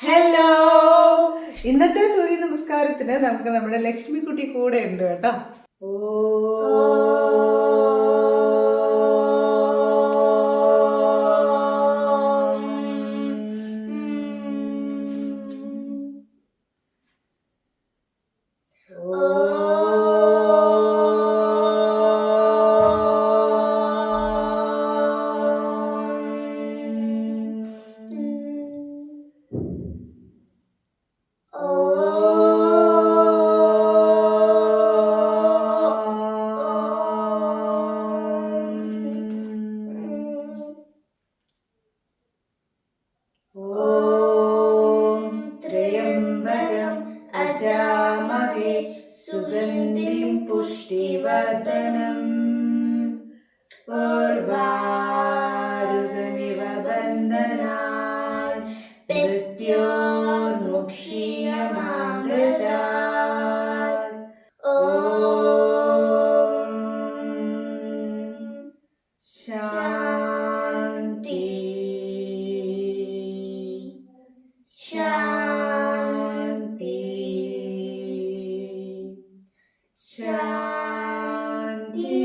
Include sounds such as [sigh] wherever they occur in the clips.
Hello ഇന്നത്തെ സൂര്യ നമസ്കാരത്തിന് നമുക്ക് നമ്മുടെ ലക്ഷ്മിക്കുട്ടി കൂടെ ഉണ്ട് കേട്ടോ. ഓ वामहे सुगन्धिं पुष्टिवर्धनम् पूर्वा ശാന്തി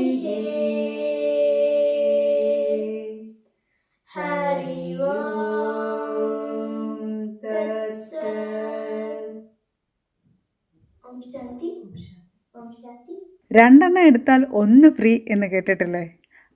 ഹരി ഓം തത്സത് ഓം ശാന്തി ഓം ശാന്തി രണ്ടെണ്ണം എടുത്താൽ ഒന്ന് ഫ്രീ എന്ന് കേട്ടിട്ടില്ലേ?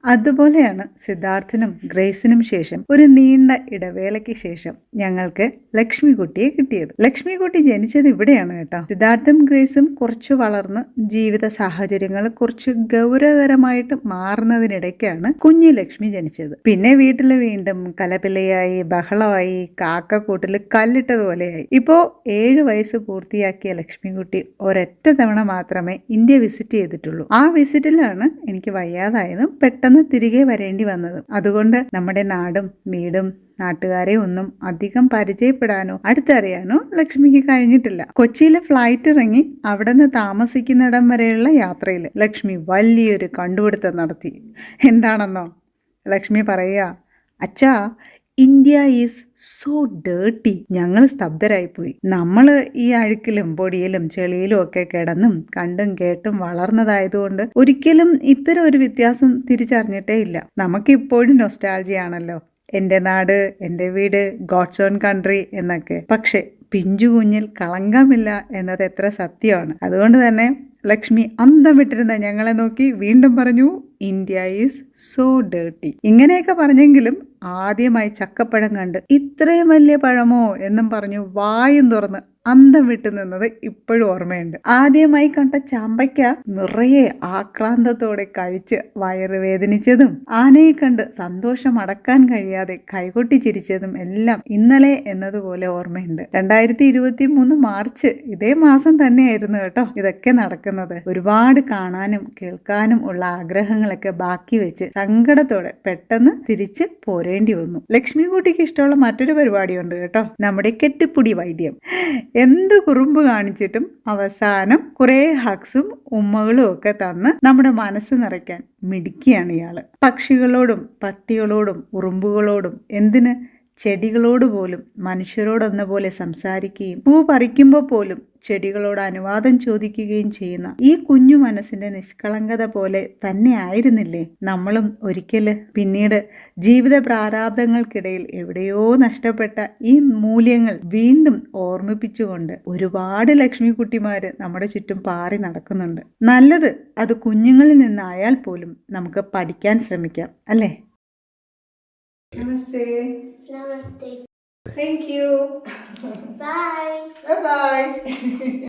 അതുപോലെയാണ് സിദ്ധാർത്ഥനും ഗ്രേസിനും ശേഷം ഒരു നീണ്ട ഇടവേളയ്ക്ക് ശേഷം ഞങ്ങൾക്ക് ലക്ഷ്മിക്കുട്ടിയെ കിട്ടിയത്. ലക്ഷ്മിക്കുട്ടി ജനിച്ചത് ഇവിടെയാണ് കേട്ടോ. സിദ്ധാർത്ഥും ഗ്രേസും കുറച്ച് വളർന്ന് ജീവിത സാഹചര്യങ്ങൾ കുറച്ച് ഗൗരവകരമായിട്ട് മാറുന്നതിനിടയ്ക്കാണ് കുഞ്ഞു ലക്ഷ്മി ജനിച്ചത്. പിന്നെ വീട്ടിൽ വീണ്ടും കലപിലയായി ബഹളമായി കാക്കക്കൂട്ടിൽ കല്ലിട്ടതുപോലെയായി. ഇപ്പോ ഏഴ് വയസ്സ് പൂർത്തിയാക്കിയ ലക്ഷ്മിക്കുട്ടി ഒരൊറ്റ തവണ മാത്രമേ ഇന്ത്യ വിസിറ്റ് ചെയ്തിട്ടുള്ളൂ. ആ വിസിറ്റിലാണ് എനിക്ക് വയ്യാതായതും പെട്ടെന്ന് തിരികെ വരേണ്ടി വന്നത്. അതുകൊണ്ട് നമ്മുടെ നാടും വീടും നാട്ടുകാരെ ഒന്നും അധികം പരിചയപ്പെടാനോ അടുത്തറിയാനോ ലക്ഷ്മിക്ക് കഴിഞ്ഞിട്ടില്ല. കൊച്ചിയിലെ ഫ്ലൈറ്റ് ഇറങ്ങി അവിടെ നിന്ന് താമസിക്കുന്നിടം വരെയുള്ള യാത്രയിൽ ലക്ഷ്മി വലിയൊരു കണ്ടുപിടുത്തം നടത്തി. എന്താണെന്നോ? ലക്ഷ്മി പറയുക അച്ഛാ ഇന്ത്യ ഈസ് സോ ഡേർട്ടി. ഞങ്ങൾ സ്തബ്ധരായിപ്പോയി. നമ്മൾ ഈ അഴുക്കിലും പൊടിയിലും ചെളിയിലും ഒക്കെ കിടന്നും കണ്ടും കേട്ടും വളർന്നതായതുകൊണ്ട് ഒരിക്കലും ഇത്തരം ഒരു വ്യത്യാസം തിരിച്ചറിഞ്ഞിട്ടേ ഇല്ല. നമുക്കിപ്പോഴും നൊസ്റ്റാൾജിയാണല്ലോ എന്റെ നാട് എന്റെ വീട് ഗോഡ്സ് ഓൺ കൺട്രി എന്നൊക്കെ. പക്ഷേ പിഞ്ചു കുഞ്ഞിൽ കളങ്കമില്ല എന്നത് എത്ര സത്യമാണ്. അതുകൊണ്ട് തന്നെ ലക്ഷ്മി അന്തം വിട്ടിരുന്ന ഞങ്ങളെ നോക്കി വീണ്ടും പറഞ്ഞു ഇന്ത്യ ഈസ് സോ ഡേർട്ടി. ഇങ്ങനെയൊക്കെ പറഞ്ഞെങ്കിലും ആദ്യമായി ചക്കപ്പഴം കണ്ട് ഇത്രയും വലിയ പഴമോ എന്നും പറഞ്ഞു വായും തുറന്ന് അന്തം വിട്ടു നിന്നത് ഇപ്പോഴും ഓർമ്മയുണ്ട്. ആദ്യമായി കണ്ട ചാമ്പയ്ക്ക നിറയെ ആക്രാന്തത്തോടെ കഴിച്ച് വയറ് വേദനിച്ചതും ആനയെ കണ്ട് സന്തോഷം അടക്കാൻ കഴിയാതെ കൈകൊട്ടി ചിരിച്ചതും എല്ലാം ഇന്നലെ എന്നതുപോലെ ഓർമ്മയുണ്ട്. രണ്ടായിരത്തി ഇരുപത്തി മൂന്ന് മാർച്ച് ഇതേ മാസം തന്നെയായിരുന്നു കേട്ടോ ഇതൊക്കെ നടക്കുന്നത്. ഒരുപാട് കാണാനും കേൾക്കാനും ഉള്ള ആഗ്രഹങ്ങളൊക്കെ ബാക്കി വെച്ച് സങ്കടത്തോടെ പെട്ടെന്ന് തിരിച്ച് പോരേണ്ടി വന്നു. ലക്ഷ്മിക്കുട്ടിക്ക് ഇഷ്ടമുള്ള മറ്റൊരു പരിപാടിയുണ്ട് കേട്ടോ. നമ്മുടെ കെട്ടിപ്പുടി വൈദ്യം. എന്ത് കുറുമ്പ് കാണിച്ചിട്ടും അവസാനം കുറേ ഹക്സും ഉമ്മകളും ഒക്കെ തന്ന് നമ്മുടെ മനസ്സ് നിറയ്ക്കാൻ മിടുക്കിയാണ് ഇയാൾ. പക്ഷികളോടും പട്ടികളോടും ഉറുമ്പുകളോടും എന്തിന് ചെടികളോട് പോലും മനുഷ്യരോടെന്ന പോലെ സംസാരിക്കുകയും പൂ പറിക്കുമ്പോൾ പോലും ചെടികളോട് അനുവാദം ചോദിക്കുകയും ചെയ്യുന്ന ഈ കുഞ്ഞു മനസ്സിന്റെ നിഷ്കളങ്കത പോലെ തന്നെ ആയിരുന്നില്ലേ? നമ്മളും ഒരിക്കൽ പിന്നീട് ജീവിത പ്രാരാബ്ദങ്ങൾക്കിടയിൽ എവിടെയോ നഷ്ടപ്പെട്ട ഈ മൂല്യങ്ങൾ വീണ്ടും ഓർമ്മിപ്പിച്ചുകൊണ്ട് ഒരുപാട് ലക്ഷ്മിക്കുട്ടിമാര് നമ്മുടെ ചുറ്റും പാറി നടക്കുന്നുണ്ട്. നല്ലത് അത് കുഞ്ഞുങ്ങളിൽ നിന്നായാൽ പോലും നമുക്ക് പഠിക്കാൻ ശ്രമിക്കാം അല്ലേ? Namaste. Namaste. Thank you. Bye. [laughs] Bye bye. [laughs]